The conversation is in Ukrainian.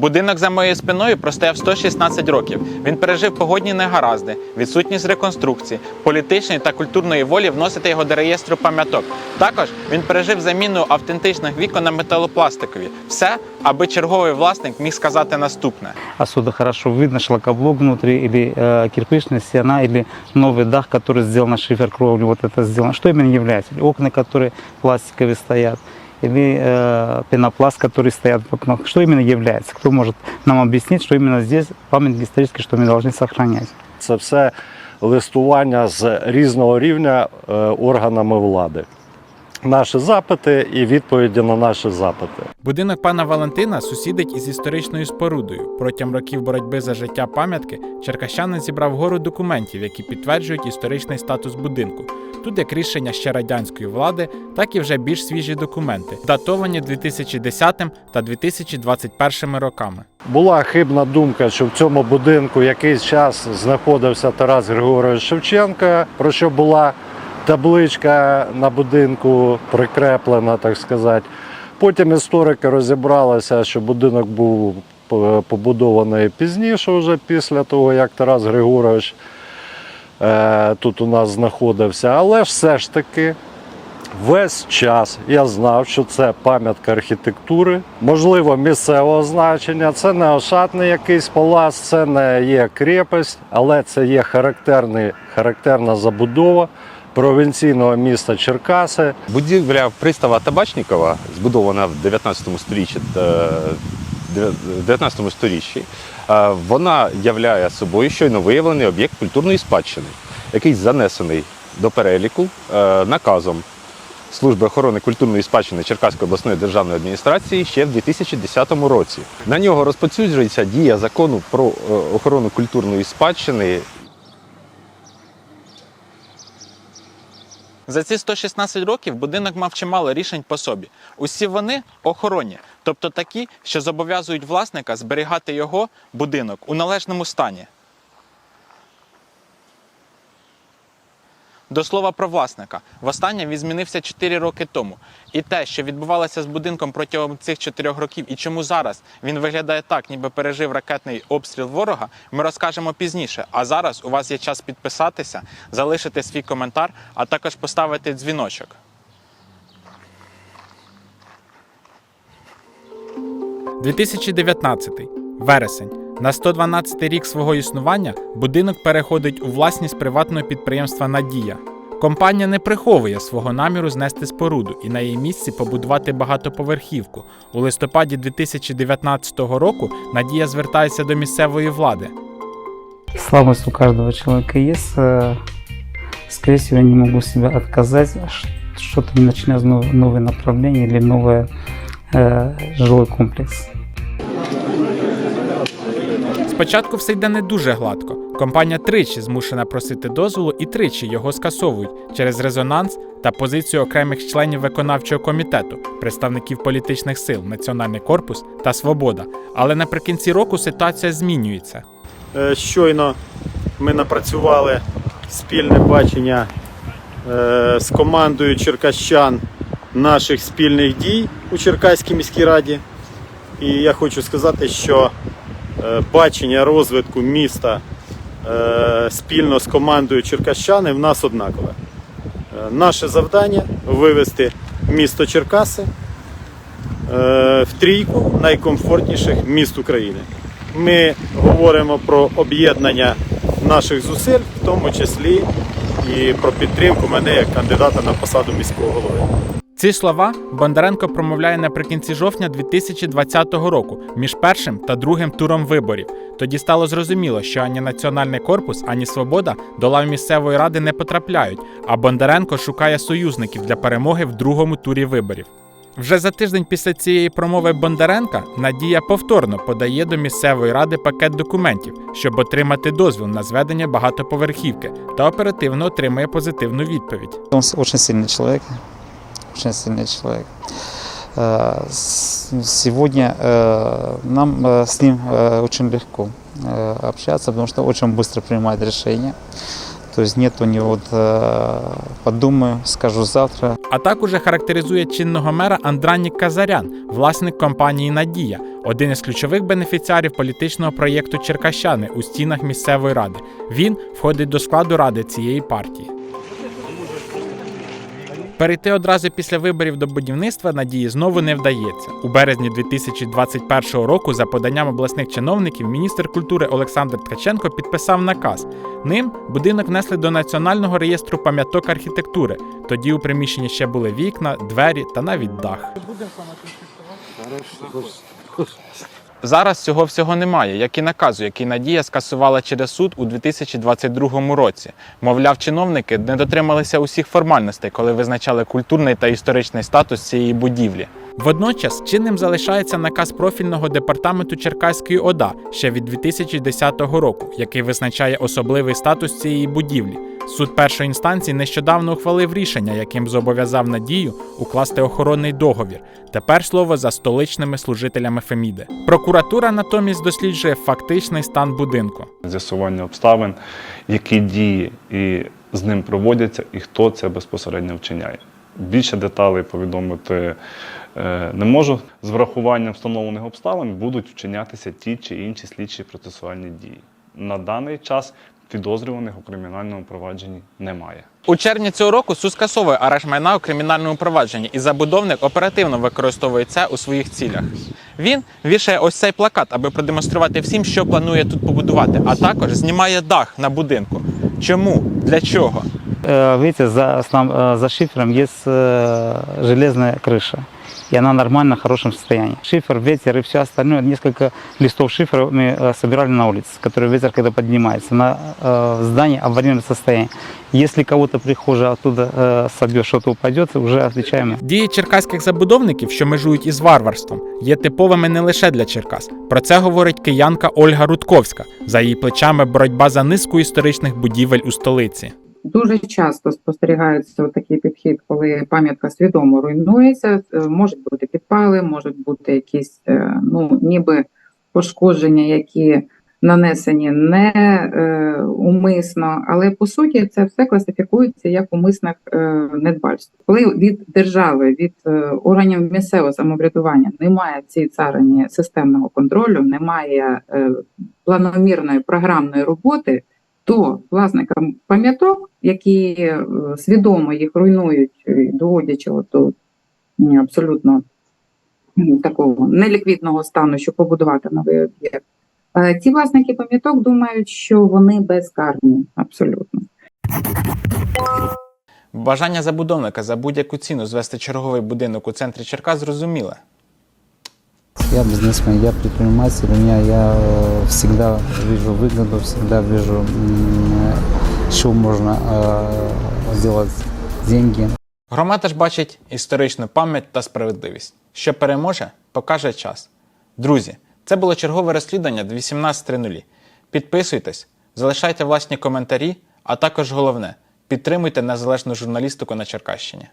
Будинок за моєю спиною простояв 116 років. Він пережив погодні негаразди, відсутність реконструкції, політичної та культурної волі вносити його до реєстру пам'яток. Також він пережив заміну автентичних вікон на металопластикові. Все, аби черговий власник міг сказати наступне. Отсюда хорошо видно шлакоблок внутри, или э, кирпичная стена, или новый дах, который сделан на шифер-кровлю, вот это сделано. Что именно является? Или окна, которые пластиковые стоят, или э, пенопласт, который стоят в окнах. Что именно является? Кто может нам объяснить, что именно здесь памятник исторический, что мы должны сохранять? Це все листування з різного рівня е, органами влади. Наші запити і відповіді на наші запити. Будинок пана Валентина сусідить із історичною спорудою. Протягом років боротьби за життя пам'ятки черкащанин зібрав гору документів, які підтверджують історичний статус будинку. Тут як рішення ще радянської влади, так і вже більш свіжі документи, датовані 2010 та 2021 роками. Була хибна думка, що в цьому будинку якийсь час знаходився Тарас Григорович Шевченко, про що була табличка на будинку прикреплена, так сказати. Потім історики розібралися, що будинок був е, побудований пізніше, вже після того, як Тарас Григорович е, тут у нас знаходився. Але все ж таки Весь час я знав, що це пам'ятка архітектури, можливо, місцевого значення. Це не ошатний якийсь палац, це не є крепость, але це є характерний, характерна забудова провінційного міста Черкаси. Будівля пристава Табачникова, збудована в 19 сторіччі, е, 19 сторіччі, е, вона являє собою щойно виявлений об'єкт культурної спадщини, який занесений до переліку е, наказом Служби охорони культурної спадщини Черкаської обласної державної адміністрації ще в 2010 році. На нього розповсюджується дія закону про е, охорону культурної спадщини За ці 116 років будинок мав чимало рішень по собі. Усі вони охоронні, тобто такі, що зобов'язують власника зберігати його будинок у належному стані. До слова про власника. Востаннє він змінився 4 роки тому. І те, що відбувалося з будинком протягом цих 4 років, і чому зараз він виглядає так, ніби пережив ракетний обстріл ворога, ми розкажемо пізніше. А зараз у вас є час підписатися, залишити свій коментар, а також поставити дзвіночок. – 2019. вересень. На 112 рік свого існування будинок переходить у власність приватного підприємства Надія. Компанія не приховує свого наміру знести споруду і на її місці побудувати багатоповерхівку. У листопаді 2019 року Надія звертається до місцевої влади. Слабость у каждого человека есть. э, Скорее всего, я не могу себе отказать, ш- что-то не начинать нов- новое направление или новый э, жилой комплекс. Спочатку все йде не дуже гладко. Компанія тричі змушена просити дозволу і тричі його скасовують через резонанс та позицію окремих членів виконавчого комітету, представників політичних сил, Національний корпус та Свобода. Але наприкінці року ситуація змінюється. Е, Щойно ми напрацювали спільне бачення е, з командою черкащан наших спільних дій у Черкаській міській раді. І я хочу сказати, що бачення розвитку міста е, спільно з командою черкащани в нас однакове. Е, Наше завдання вивести місто Черкаси е, в трійку найкомфортніших міст України. Ми говоримо про об'єднання наших зусиль, в тому числі і про підтримку мене як кандидата на посаду міського голови. Ці слова Бондаренко промовляє наприкінці жовтня 2020 року між першим та другим туром виборів. Тоді стало зрозуміло, що ані Національний корпус, ані Свобода до лав місцевої ради не потрапляють, а Бондаренко шукає союзників для перемоги в другому турі виборів. Вже за тиждень після цієї промови Бондаренка Надія повторно подає до місцевої ради пакет документів, щоб отримати дозвіл на зведення багатоповерхівки, та оперативно отримує позитивну відповідь. Он с- очень сильный человек, очень сильный человек. Э, с- Сегодня э, нам э, с ним э, очень легко э, общаться, потому что очень быстро принимает решения. То есть нет у него вот, э, подумаю, скажу завтра, А а також характеризує чинного мера Андранік Казарян, власник компанії Надія, один із ключових бенефіціарів політичного проєкту Черкащани у стінах місцевої ради. Він входить до складу ради цієї партії. Перейти одразу після виборів до будівництва надії знову не вдається. У березні 2021 року, за поданням обласних чиновників, міністр культури Олександр Ткаченко підписав наказ. Ним будинок внесли до національного реєстру пам'яток архітектури. Тоді у приміщенні ще були вікна, двері та навіть дах. Зараз цього всього немає, як і наказу, який Надія скасувала через суд у 2022 році. Мовляв, чиновники не дотрималися усіх формальностей, коли визначали культурний та історичний статус цієї будівлі. Водночас чинним залишається наказ профільного департаменту Черкаської ОДА ще від 2010 року, який визначає особливий статус цієї будівлі. Суд першої інстанції нещодавно ухвалив рішення, яким зобов'язав Надію укласти охоронний договір. Тепер слово за столичними служителями Феміди. Прокуратура натомість досліджує фактичний стан будинку. з'ясування обставин, які дії і з ним проводяться, і хто це безпосередньо вчиняє. Більше деталей повідомити е, не можу. З врахуванням встановлених обставин будуть вчинятися ті чи інші слідчі процесуальні дії. На даний час підозрюваних у кримінальному провадженні немає. У червні цього року суд скасовує арешт майна у кримінальному провадженні, і забудовник оперативно використовує це у своїх цілях. Він вішає ось цей плакат, аби продемонструвати всім, що планує тут побудувати, а також знімає дах на будинку. Чому? Для чого? Э, Видите, за, основ- э, за шифером есть э, железная крыша. И она нормально, в хорошем состоянии. Шифер, ветер и все остальное, несколько листов шифера мы э, собирали на улице, который ветер, когда поднимается, на э, здание в аварийном состоянии. Если кого-то прихожий оттуда э, собьет, что-то упадет, уже отвечаем мы. Дії черкаських забудовників, що межують із варварством, є типовими не лише для Черкас. Про це говорить киянка Ольга Рудковська. За її плечами боротьба за низку історичних будівель у столиці. Дуже часто спостерігається такий підхід, коли пам'ятка свідомо руйнується. Е, Можуть бути підпали, можуть бути якісь е, ну ніби пошкодження, які нанесені не е, умисно, але по суті це все класифікується як умисне е, недбальство. Коли від держави, від е, органів місцевого самоврядування немає в царині системного контролю, немає е, планомірної програмної роботи то власникам пам'яток, які е, свідомо їх руйнують, е, доводячи до абсолютно такого неліквідного стану, щоб побудувати новий об'єкт. е, Ці власники пам'яток думають, що вони безкарні абсолютно. Бажання забудовника за будь-яку ціну звести черговий будинок у центрі Черкас зрозуміле. Я бизнесмен, я предприниматель, у меня я э, всегда вижу выгоду, всегда вижу, м, э, с чего можно э, сделать деньги. Громада ж бачить історичну пам'ять та справедливість. Що переможе, покаже час. Друзі, це було чергове розслідування 18.00. Підписуйтесь, залишайте власні коментарі, а також головне підтримуйте незалежну журналістику на Черкащині.